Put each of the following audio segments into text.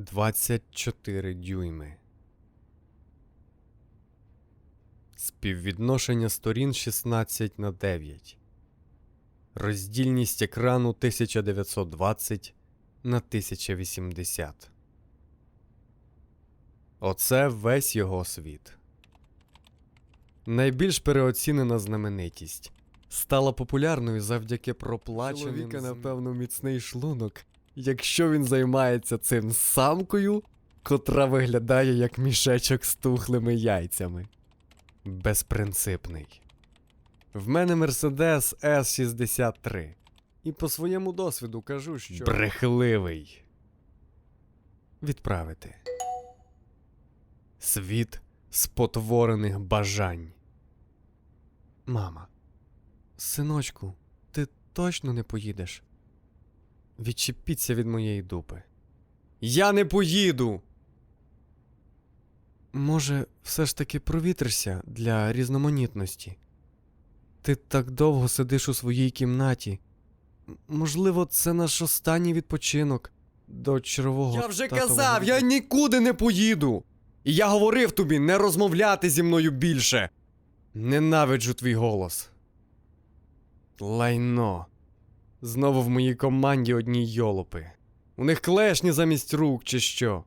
24 дюйми. Співвідношення сторін 16 на 9. Роздільність екрану 1920 на 1080. Оце весь його світ. Найбільш переоцінена знаменитість. Стала популярною завдяки проплаченим... Чоловіка, напевно, міцний шлунок, якщо він займається цим з самкою, котра виглядає як мішечок з тухлими яйцями. Безпринципний. В мене Мерседес S63. І по своєму досвіду кажу, що. Брехливий. Відправити. Світ спотворених бажань. Мама. Синочку, ти точно не поїдеш. Відчепіться від моєї дупи. Я не поїду. Може, все ж таки провітришся для різноманітності. Ти так довго сидиш у своїй кімнаті. Можливо, це наш останній відпочинок до червого. Я вже татового казав, я нікуди не поїду. І я говорив тобі не розмовляти зі мною більше. Ненавиджу твій голос. Лайно. Знову в моїй команді одні йолопи. У них клешні замість рук, чи що.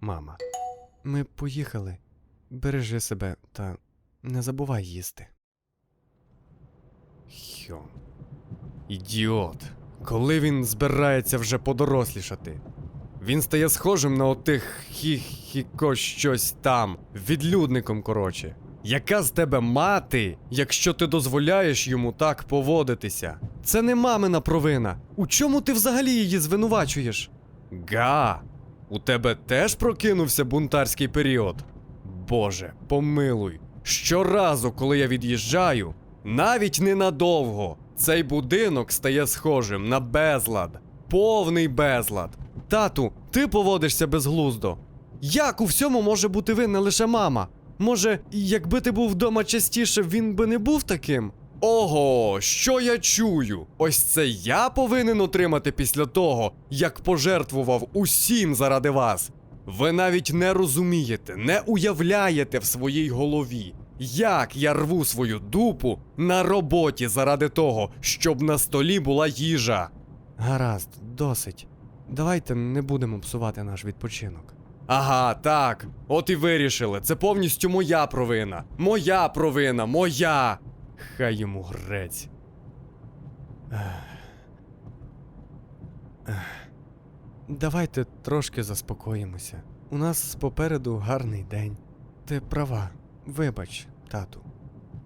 Мама. Ми поїхали. Бережи себе та не забувай їсти. Хьон. Ідіот. Коли він збирається вже подорослішати? Він стає схожим на отих хі-хіко щось там, відлюдником, короче. Яка з тебе мати, якщо ти дозволяєш йому так поводитися? Це не мамина провина. У чому ти взагалі її звинувачуєш? Га, у тебе теж прокинувся бунтарський період? Боже, помилуй. Щоразу, коли я від'їжджаю, навіть ненадовго, цей будинок стає схожим на безлад. Повний безлад. Тату, ти поводишся безглуздо. Як у всьому може бути винна лише мама? Може, якби ти був вдома частіше, він би не був таким? Ого, що я чую? Ось це я повинен отримати після того, як пожертвував усім заради вас. Ви навіть не розумієте, не уявляєте в своїй голові, як я рву свою дупу на роботі заради того, щоб на столі була їжа. Гаразд, досить. Давайте не будемо псувати наш відпочинок. Ага, так. От і вирішили. Це повністю моя провина. Моя провина, моя. Хай йому грець. Давайте трошки заспокоїмося. У нас попереду гарний день. Ти права. Вибач, тату.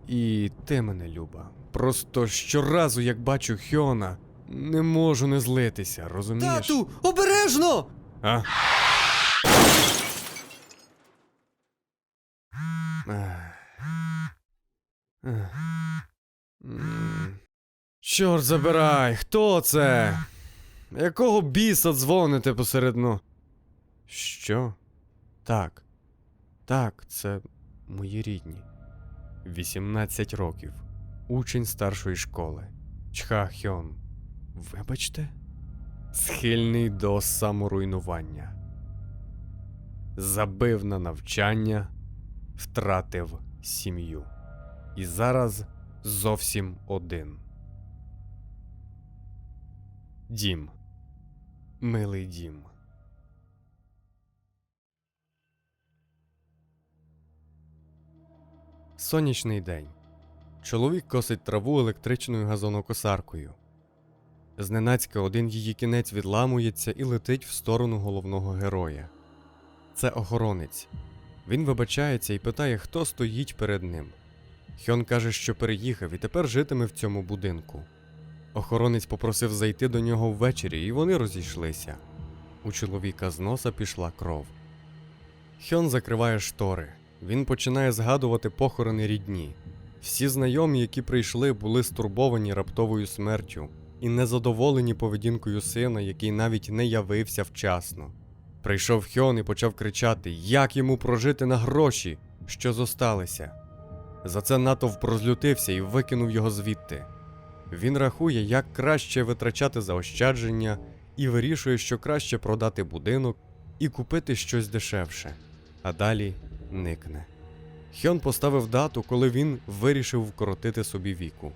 І ти мене, Люба. Просто щоразу, як бачу Хьона, не можу не злитися, розумієш? Тату, обережно! А? Чорт забирай, хто це? Якого біса дзвоните посеред но- Що? Так. Так, це мої рідні. 18 років. Учень старшої школи. Чха Хьон. Вибачте? Схильний до саморуйнування. Забив на навчання, втратив сім'ю. І зараз зовсім один. Дім. Милий дім. Сонячний день. Чоловік косить траву електричною газонокосаркою. Зненацька один її кінець відламується і летить в сторону головного героя. Це охоронець. Він вибачається і питає, хто стоїть перед ним. Хьон каже, що переїхав і тепер житиме в цьому будинку. Охоронець попросив зайти до нього ввечері, і вони розійшлися. У чоловіка з носа пішла кров. Хьон закриває штори. Він починає згадувати похорони рідні. Всі знайомі, які прийшли, були стурбовані раптовою смертю і незадоволені поведінкою сина, який навіть не явився вчасно. Прийшов Хьон і почав кричати, як йому прожити на гроші, що зосталися. За це натовп розлютився і викинув його звідти. Він рахує, як краще витрачати заощадження, і вирішує, що краще продати будинок і купити щось дешевше, а далі никне. Хьон поставив дату, коли він вирішив вкоротити собі віку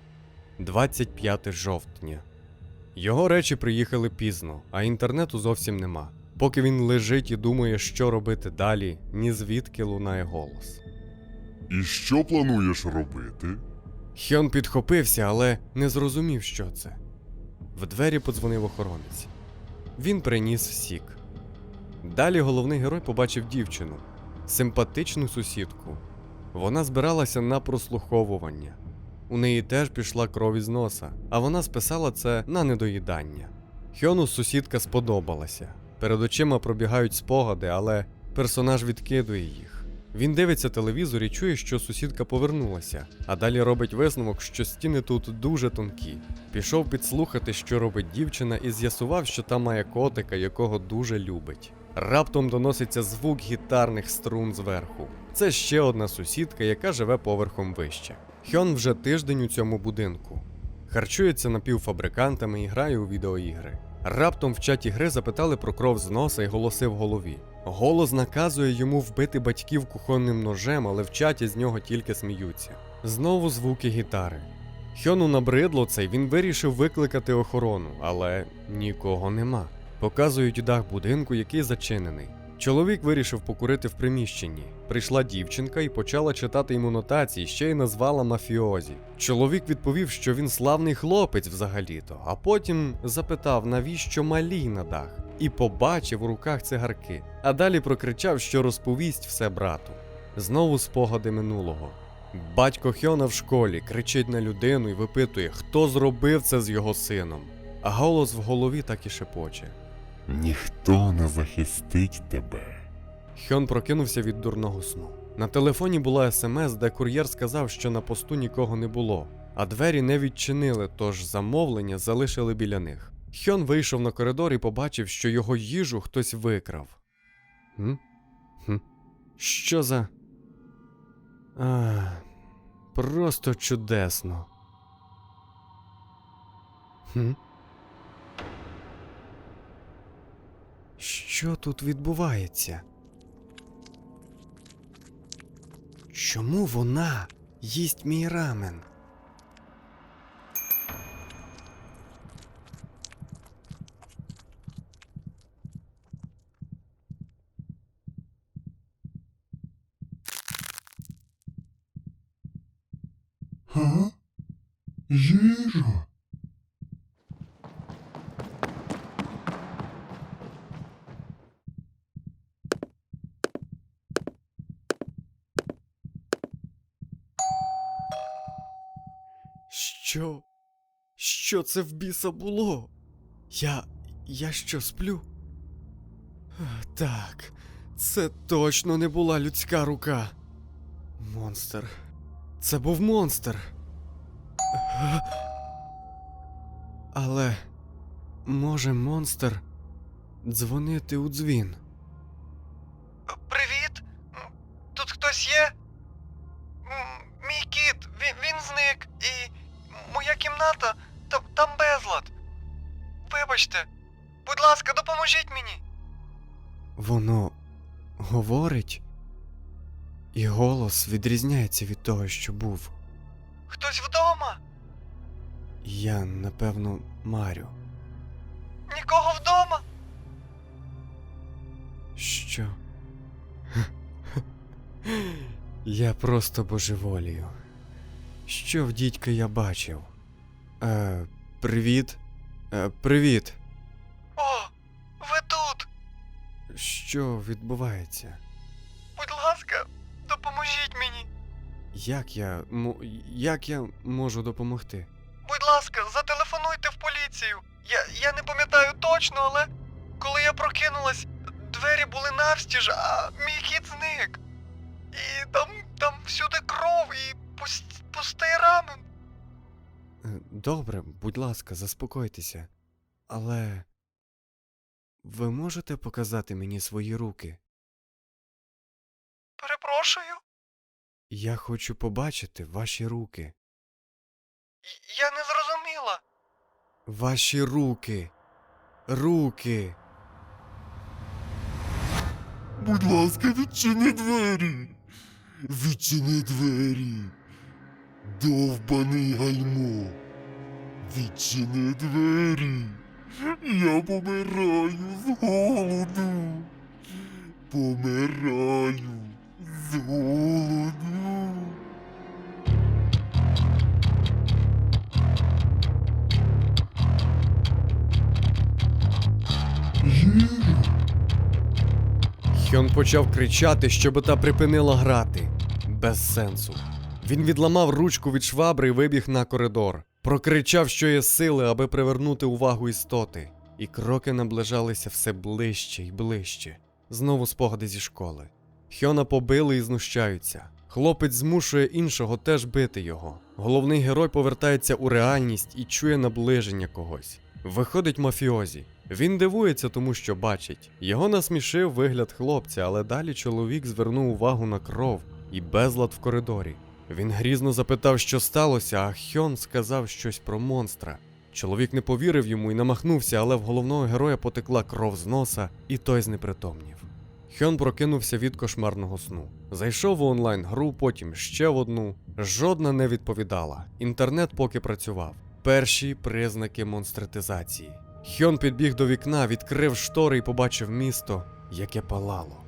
25 жовтня. Його речі приїхали пізно, а інтернету зовсім нема. Поки він лежить і думає, що робити далі, ні звідки лунає голос. І що плануєш робити? Хьон підхопився, але не зрозумів, що це. В двері подзвонив охоронець. Він приніс сік. Далі головний герой побачив дівчину, симпатичну сусідку. Вона збиралася на прослуховування. У неї теж пішла кров із носа, а вона списала це на недоїдання. Хьону сусідка сподобалася. Перед очима пробігають спогади, але персонаж відкидує їх. Він дивиться телевізор і чує, що сусідка повернулася, а далі робить висновок, що стіни тут дуже тонкі. Пішов підслухати, що робить дівчина, і з'ясував, що там має котика, якого дуже любить. Раптом доноситься звук гітарних струн зверху. Це ще одна сусідка, яка живе поверхом вище. Хьон вже тиждень у цьому будинку. Харчується напівфабрикантами і грає у відеоігри. Раптом в чаті гри запитали про кров з носа і голоси в голові. Голос наказує йому вбити батьків кухонним ножем, але в чаті з нього тільки сміються. Знову звуки гітари. Хьону набридло це, і він вирішив викликати охорону, але нікого нема. Показують дах будинку, який зачинений. Чоловік вирішив покурити в приміщенні. Прийшла дівчинка і почала читати йому нотації, ще й назвала мафіозі. Чоловік відповів, що він славний хлопець взагалі-то, а потім запитав, навіщо малій на дах, і побачив у руках цигарки, а далі прокричав, що розповість все брату. Знову спогади минулого. Батько Хьона в школі кричить на людину і випитує, хто зробив це з його сином. А голос в голові так і шепоче. Ніхто не захистить тебе. Хьон прокинувся від дурного сну. На телефоні була смс, де кур'єр сказав, що на посту нікого не було, а двері не відчинили, тож замовлення залишили біля них. Хьон вийшов на коридор і побачив, що його їжу хтось викрав. Хм? Хм. Що за. А, просто чудесно. Хм? Що тут відбувається? Чому вона їсть мій рамен? Га? Їжа? Що? Що це в біса було? Я. я що сплю? Так, це точно не була людська рука. Монстр. Це був монстр. Але може монстр дзвонити у дзвін? Воно говорить, і голос відрізняється від того, що був. Хтось вдома? Я, напевно, марю. Нікого вдома? Що? Я просто божеволію. Що в дідька я бачив? Е, привіт. Е, привіт. Що відбувається? Будь ласка, допоможіть мені. Як я. як я можу допомогти? Будь ласка, зателефонуйте в поліцію. Я, я не пам'ятаю точно, але коли я прокинулась, двері були навстіж, а мій кіт зник. І там, там всюди кров і пуст, пустий рамен. Добре, будь ласка, заспокойтеся. Але. Ви можете показати мені свої руки? Перепрошую, Я хочу побачити ваші руки. я не зрозуміла. Ваші руки. Руки. Будь ласка, відчини двері. Відчини двері. Довбаний гальмо. Відчини двері. Я помираю з голоду. Помираю з голоду. Хьон почав кричати, щоби та припинила грати. Без сенсу. Він відламав ручку від швабри і вибіг на коридор. Прокричав, що є сили, аби привернути увагу істоти. І кроки наближалися все ближче і ближче. Знову спогади зі школи. Хьона побили і знущаються. Хлопець змушує іншого теж бити його. Головний герой повертається у реальність і чує наближення когось. Виходить мафіозі. Він дивується тому, що бачить. Його насмішив вигляд хлопця, але далі чоловік звернув увагу на кров і безлад в коридорі. Він грізно запитав, що сталося, а Хьон сказав щось про монстра. Чоловік не повірив йому і намахнувся, але в головного героя потекла кров з носа, і той знепритомнів. Хьон прокинувся від кошмарного сну. Зайшов в онлайн-гру, потім ще в одну. Жодна не відповідала. Інтернет поки працював. Перші признаки монстретизації. Хьон підбіг до вікна, відкрив штори і побачив місто, яке палало.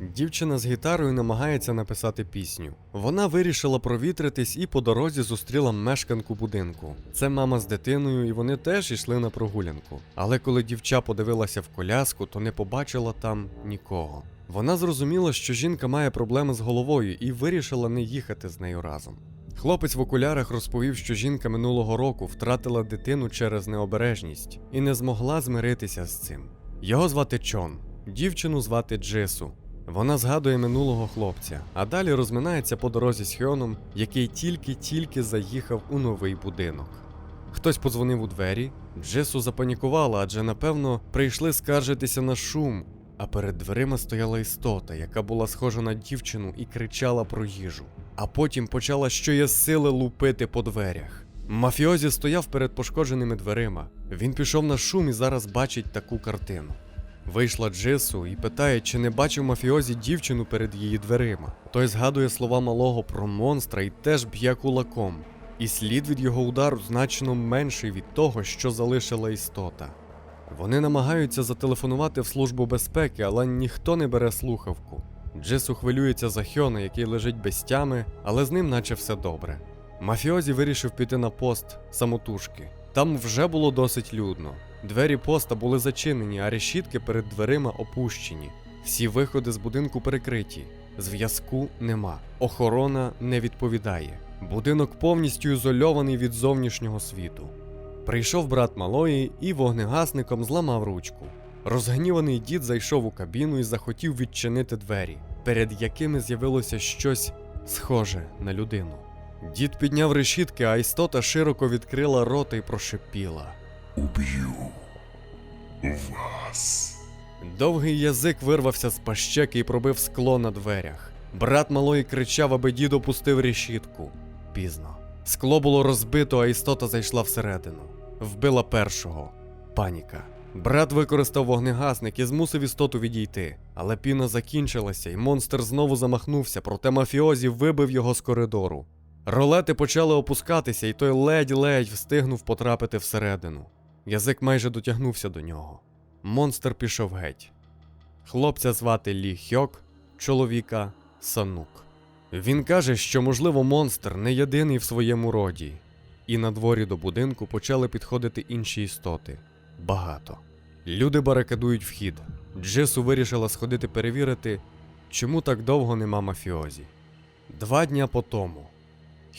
Дівчина з гітарою намагається написати пісню. Вона вирішила провітритись і по дорозі зустріла мешканку будинку. Це мама з дитиною, і вони теж йшли на прогулянку. Але коли дівча подивилася в коляску, то не побачила там нікого. Вона зрозуміла, що жінка має проблеми з головою і вирішила не їхати з нею разом. Хлопець в окулярах розповів, що жінка минулого року втратила дитину через необережність і не змогла змиритися з цим. Його звати Чон, дівчину звати Джису. Вона згадує минулого хлопця, а далі розминається по дорозі з Хьоном, який тільки-тільки заїхав у новий будинок. Хтось подзвонив у двері, Джесу запанікувала, адже напевно прийшли скаржитися на шум, а перед дверима стояла істота, яка була схожа на дівчину і кричала про їжу. А потім почала що є сили лупити по дверях. Мафіозі стояв перед пошкодженими дверима. Він пішов на шум і зараз бачить таку картину. Вийшла Джису і питає, чи не бачив мафіозі дівчину перед її дверима. Той згадує слова малого про монстра і теж б'є кулаком. І слід від його удару значно менший від того, що залишила істота. Вони намагаються зателефонувати в службу безпеки, але ніхто не бере слухавку. Джису хвилюється за Хьона, який лежить без тями, але з ним наче все добре. Мафіозі вирішив піти на пост самотужки. Там вже було досить людно. Двері поста були зачинені, а решітки перед дверима опущені. Всі виходи з будинку перекриті. Зв'язку нема. Охорона не відповідає. Будинок повністю ізольований від зовнішнього світу. Прийшов брат малої і вогнегасником зламав ручку. Розгніваний дід зайшов у кабіну і захотів відчинити двері, перед якими з'явилося щось схоже на людину. Дід підняв решітки, а істота широко відкрила рота і прошипіла. Уб'ю вас. Довгий язик вирвався з пащеки і пробив скло на дверях. Брат малої кричав, аби дід опустив решітку. Пізно. Скло було розбито, а істота зайшла всередину. Вбила першого. Паніка. Брат використав вогнегасник і змусив істоту відійти. Але піна закінчилася, і монстр знову замахнувся, проте мафіозі вибив його з коридору. Ролети почали опускатися, і той ледь-ледь встигнув потрапити всередину. Язик майже дотягнувся до нього. Монстр пішов геть. Хлопця звати Лі Хьок, чоловіка Санук. Він каже, що, можливо, монстр не єдиний в своєму роді, і на дворі до будинку почали підходити інші істоти. Багато. Люди барикадують вхід. Джису вирішила сходити перевірити, чому так довго нема мафіозі. Два дня по тому.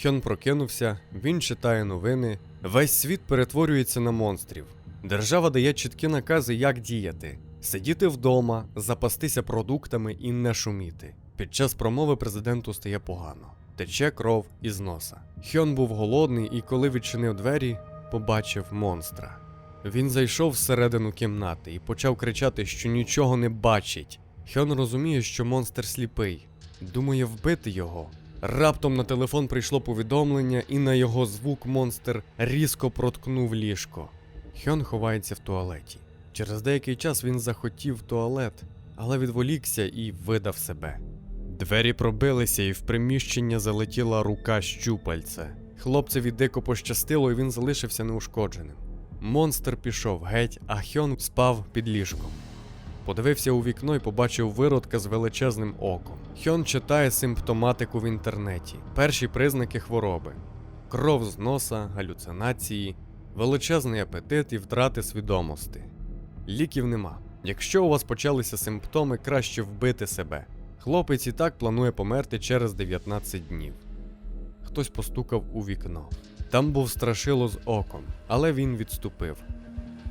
Хьон прокинувся, він читає новини. Весь світ перетворюється на монстрів. Держава дає чіткі накази, як діяти: сидіти вдома, запастися продуктами і не шуміти. Під час промови президенту стає погано. Тече кров із носа. Хьон був голодний і, коли відчинив двері, побачив монстра. Він зайшов всередину кімнати і почав кричати, що нічого не бачить. Хьон розуміє, що монстр сліпий, думає вбити його. Раптом на телефон прийшло повідомлення, і на його звук монстр різко проткнув ліжко. Хьон ховається в туалеті. Через деякий час він захотів в туалет, але відволікся і видав себе. Двері пробилися, і в приміщення залетіла рука щупальця. Хлопцеві дико пощастило, і він залишився неушкодженим. Монстр пішов геть, а Хьон спав під ліжком. Подивився у вікно і побачив виродка з величезним оком. Хьон читає симптоматику в інтернеті, перші признаки хвороби: кров з носа, галюцинації, величезний апетит і втрати свідомості. Ліків нема. Якщо у вас почалися симптоми, краще вбити себе. Хлопець і так планує померти через 19 днів. Хтось постукав у вікно. Там був страшило з оком, але він відступив.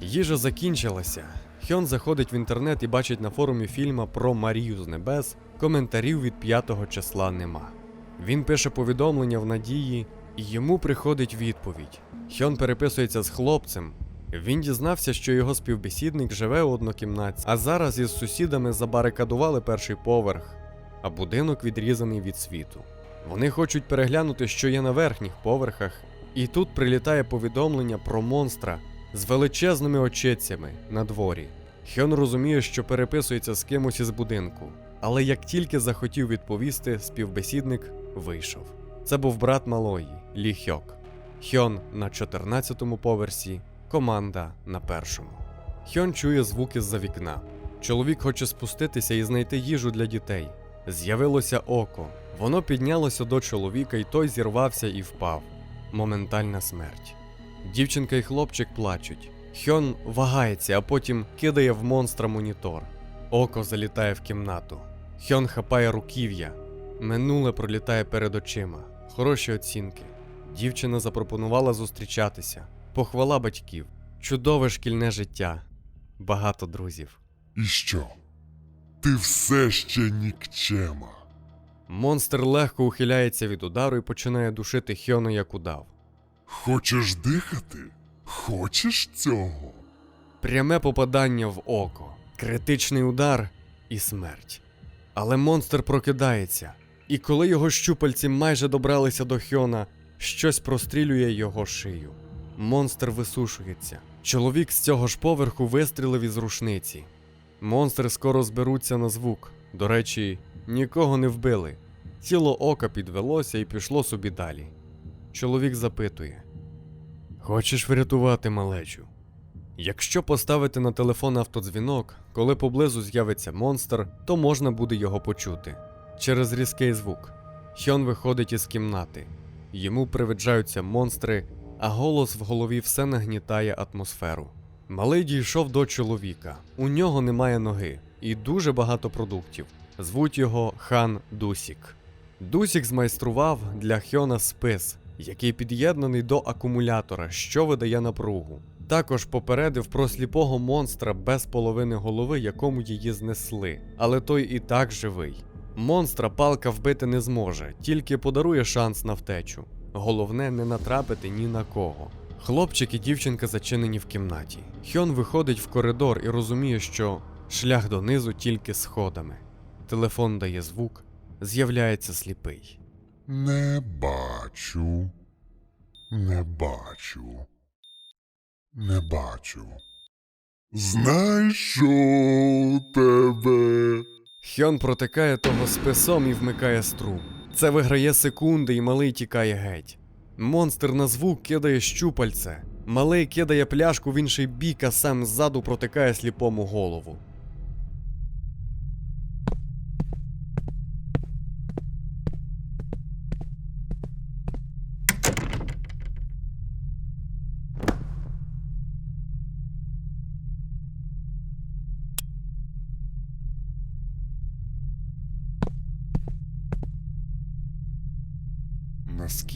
Їжа закінчилася. Хьон заходить в інтернет і бачить на форумі фільма про Марію з небес. Коментарів від 5 числа нема. Він пише повідомлення в надії, і йому приходить відповідь. Хьон переписується з хлопцем. Він дізнався, що його співбесідник живе у однокімнатці, а зараз із сусідами забарикадували перший поверх, а будинок відрізаний від світу. Вони хочуть переглянути, що є на верхніх поверхах, і тут прилітає повідомлення про монстра з величезними очицями на дворі. Хьон розуміє, що переписується з кимось із будинку, але як тільки захотів відповісти, співбесідник вийшов. Це був брат малої Лі Хьок. Хьон на 14-му поверсі, команда на першому. Хьон чує звуки з-за вікна. Чоловік хоче спуститися і знайти їжу для дітей. З'явилося око. Воно піднялося до чоловіка, і той зірвався і впав. Моментальна смерть. Дівчинка і хлопчик плачуть. Хьон вагається, а потім кидає в монстра монітор. Око залітає в кімнату. Хьон хапає руків'я. Минуле пролітає перед очима. Хороші оцінки. Дівчина запропонувала зустрічатися. Похвала батьків. Чудове шкільне життя. Багато друзів. І що? Ти все ще нікчема. Монстр легко ухиляється від удару і починає душити Хьону як удав. Хочеш дихати? Хочеш цього? Пряме попадання в око, критичний удар і смерть. Але монстр прокидається, і коли його щупальці майже добралися до Хьона, щось прострілює його шию. Монстр висушується. Чоловік з цього ж поверху вистрілив із рушниці. Монстри скоро зберуться на звук. До речі, нікого не вбили. Тіло ока підвелося і пішло собі далі. Чоловік запитує: Хочеш врятувати малечу? Якщо поставити на телефон автодзвінок, коли поблизу з'явиться монстр, то можна буде його почути через різкий звук. Хьон виходить із кімнати. Йому привиджаються монстри, а голос в голові все нагнітає атмосферу. Малий дійшов до чоловіка. У нього немає ноги і дуже багато продуктів. Звуть його хан Дусік. Дусік змайстрував для Хьона спис, який під'єднаний до акумулятора, що видає напругу. Також попередив про сліпого монстра без половини голови, якому її знесли, але той і так живий. Монстра палка вбити не зможе, тільки подарує шанс на втечу. Головне не натрапити ні на кого. Хлопчик і дівчинка зачинені в кімнаті. Хьон виходить в коридор і розуміє, що шлях донизу тільки сходами. Телефон дає звук, з'являється сліпий. Не бачу. Не бачу. Не бачу. Знайшов тебе. Хьон протикає того списом і вмикає струм. Це виграє секунди, і малий тікає геть. Монстр на звук кидає щупальце. Малий кидає пляшку в інший бік, а сам ззаду протикає сліпому голову.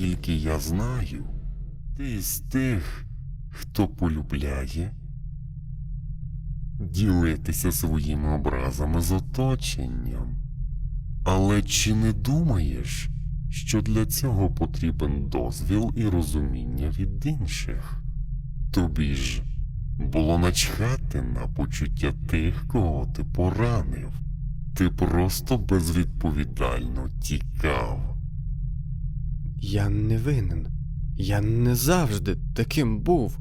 Наскільки я знаю, ти з тих, хто полюбляє ділитися своїми образами з оточенням. Але чи не думаєш, що для цього потрібен дозвіл і розуміння від інших? Тобі ж було начхати на почуття тих, кого ти поранив. Ти просто безвідповідально тікав. Я не винен. Я не завжди таким був.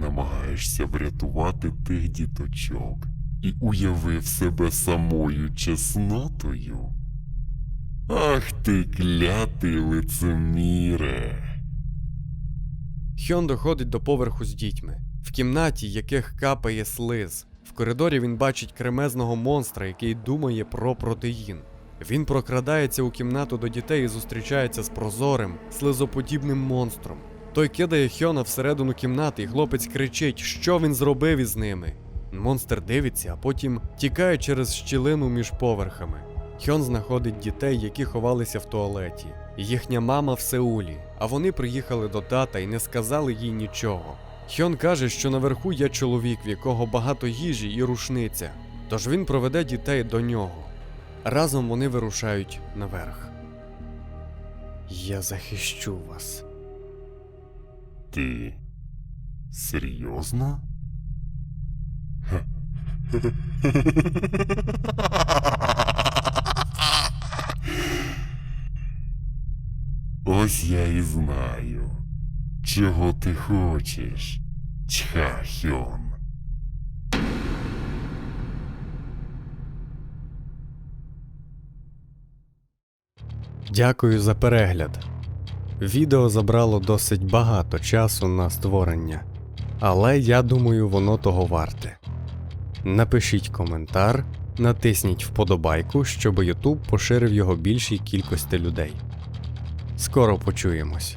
Намагаєшся врятувати тих діточок, і уявив себе самою чеснотою. Ах ти клятий лицеміре. Хьон доходить до поверху з дітьми, в кімнаті яких капає слиз. В коридорі він бачить кремезного монстра, який думає про протеїн. Він прокрадається у кімнату до дітей і зустрічається з прозорим, слизоподібним монстром. Той кидає Хьона всередину кімнати, і хлопець кричить, що він зробив із ними. Монстр дивиться, а потім тікає через щілину між поверхами. Хьон знаходить дітей, які ховалися в туалеті. Їхня мама в Сеулі, а вони приїхали до тата і не сказали їй нічого. Хьон каже, що наверху є чоловік, в якого багато їжі і рушниця, тож він проведе дітей до нього. Разом вони вирушають наверх. Я захищу вас. Ти серйозно? Ось я і знаю, чого ти хочеш, Чхахьон. Дякую за перегляд. Відео забрало досить багато часу на створення, але я думаю, воно того варте. Напишіть коментар, натисніть вподобайку, щоб YouTube поширив його більшій кількості людей. Скоро почуємось.